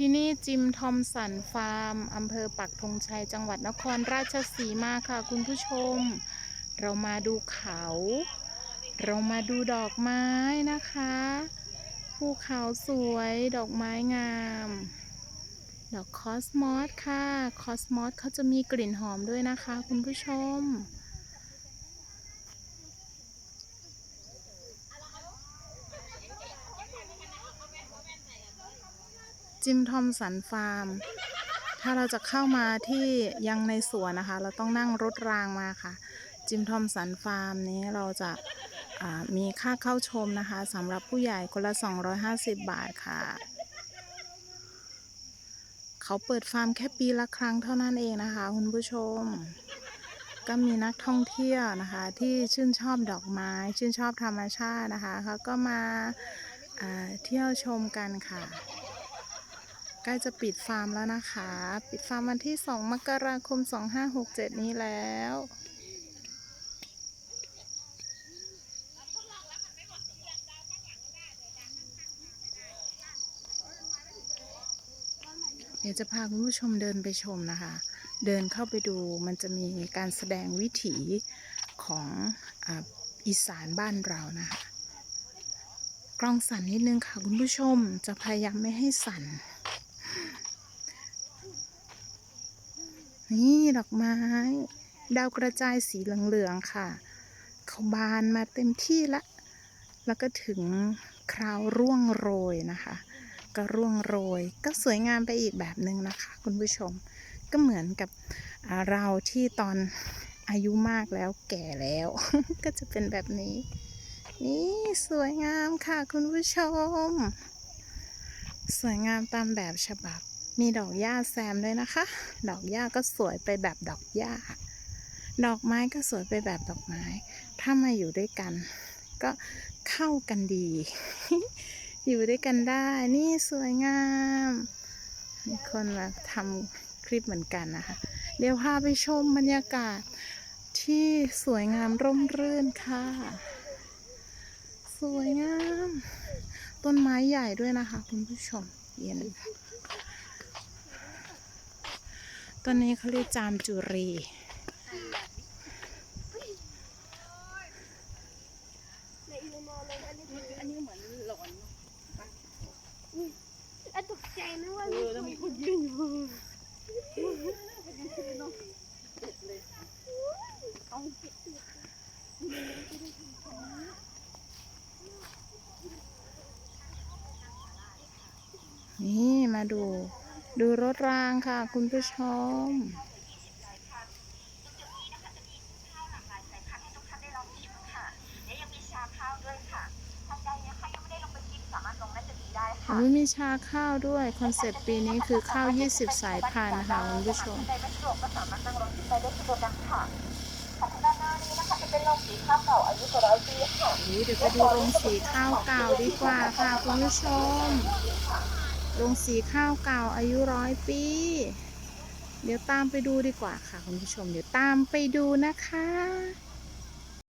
ที่นี่จิมทอมสันฟาร์มอำเภอปักธงชัย จังหวัดนครราชสีมาค่ะ คุณผู้ชม เรามาดูเขา เรามาดูดอกไม้นะคะภูเขาสวยดอกไม้งาม ดอกคอสมอสค่ะ คอสมอสเขาจะมีกลิ่นหอมด้วยนะคะ คุณผู้ชม จิมทอมสันฟาร์ม ถ้าเราจะเข้ามาที่ยังในสวนนะคะ เราต้องนั่งรถรางมาค่ะ จิมทอมสันฟาร์มนี้เราจะามีค่าเข้าชมนะคะสำหรับผู้ใหญ่คนละ 250 บาทค่ะ เขาเปิดฟาร์มแค่ปีละครั้งเท่านั้นเองนะคะคุณผู้ชม ก็มีนักท่องเที่ยวนะคะ ที่ชื่นชอบดอกไม้ ชื่นชอบธรรมชาตินะคะเขาก็มาาเที่ยวชมกันค่ะ ล้จะปิดฟาร์มแล้วนะคะ ปิดฟาร์มวันที่ 2 มกราคม 2567 นี้แล้ว เดี๋ยวจะพาคุณผู้ชมเดินไปชมนะคะ เดินเข้าไปดูมันจะมีการแสดงวิถีของออีสานบ้านเรานะคะกล้องสั่นนิดนึงค่ะคุณผู้ชมจะพยายามไม่ให้สั่น นี่ดอกไม้ ดาวกระจายสีเหลืองๆค่ะ เขาบานมาเต็มที่ละ แล้วก็ถึงคราวร่วงโรยนะคะ ก็ร่วงโรย ก็สวยงามไปอีกแบบหนึ่งนะคะ คุณผู้ชม ก็เหมือนกับเราที่ตอนอายุมากแล้วแก่แล้ว ก็จะเป็นแบบนี้ นี่สวยงามค่ะคุณผู้ชม สวยงามตามแบบฉบับ มีดอกหญ้าแซมด้วยนะคะ ดอกหญ้าก็สวยไปแบบดอกหญ้า ดอกไม้ก็สวยไปแบบดอกไม้ ถ้ามาอยู่ด้วยกัน ก็เข้ากันดี อยู่ด้วยกันได้ นี่สวยงาม มีคนมาทำคลิปเหมือนกันนะคะ เดี๋ยวพาไปชมบรรยากาศที่สวยงามร่มรื่นค่ะ สวยงาม ต้นไม้ใหญ่ด้วยนะคะ คุณผู้ชมเย็น ต้นนี้เขาเรียกจามจุรี อันนี้เหมือนหลอนอะตกใจนะว่าเออแล้วมีคนยืนอยู่เอานี่มาดู ดูรถรางค่ะ คุณผู้ชมโอ้ยมีชาข้าวด้วย คอนเซ็ปต์ปีนี้คือข้าว 20 สายพันธุ์ค่ะคุณผู้ชมใดไม่สะดวกก็สามารถนั่งรถขึ้นไปได้สะดวกดังค่ะทางด้านหน้านี้นะคะจะเป็นโรงสีข้าวเก่าอายุกว่าร้อยปีค่ะอุ๊ยเดี๋ยวไปดูโรงสีข้าวเก่าดีกว่าค่ะคุณผู้ชม โรงสีข้าวเก่าอายุร้อยปี เดี๋ยวตามไปดูดีกว่าค่ะคุณผู้ชม เดี๋ยวตามไปดูนะคะ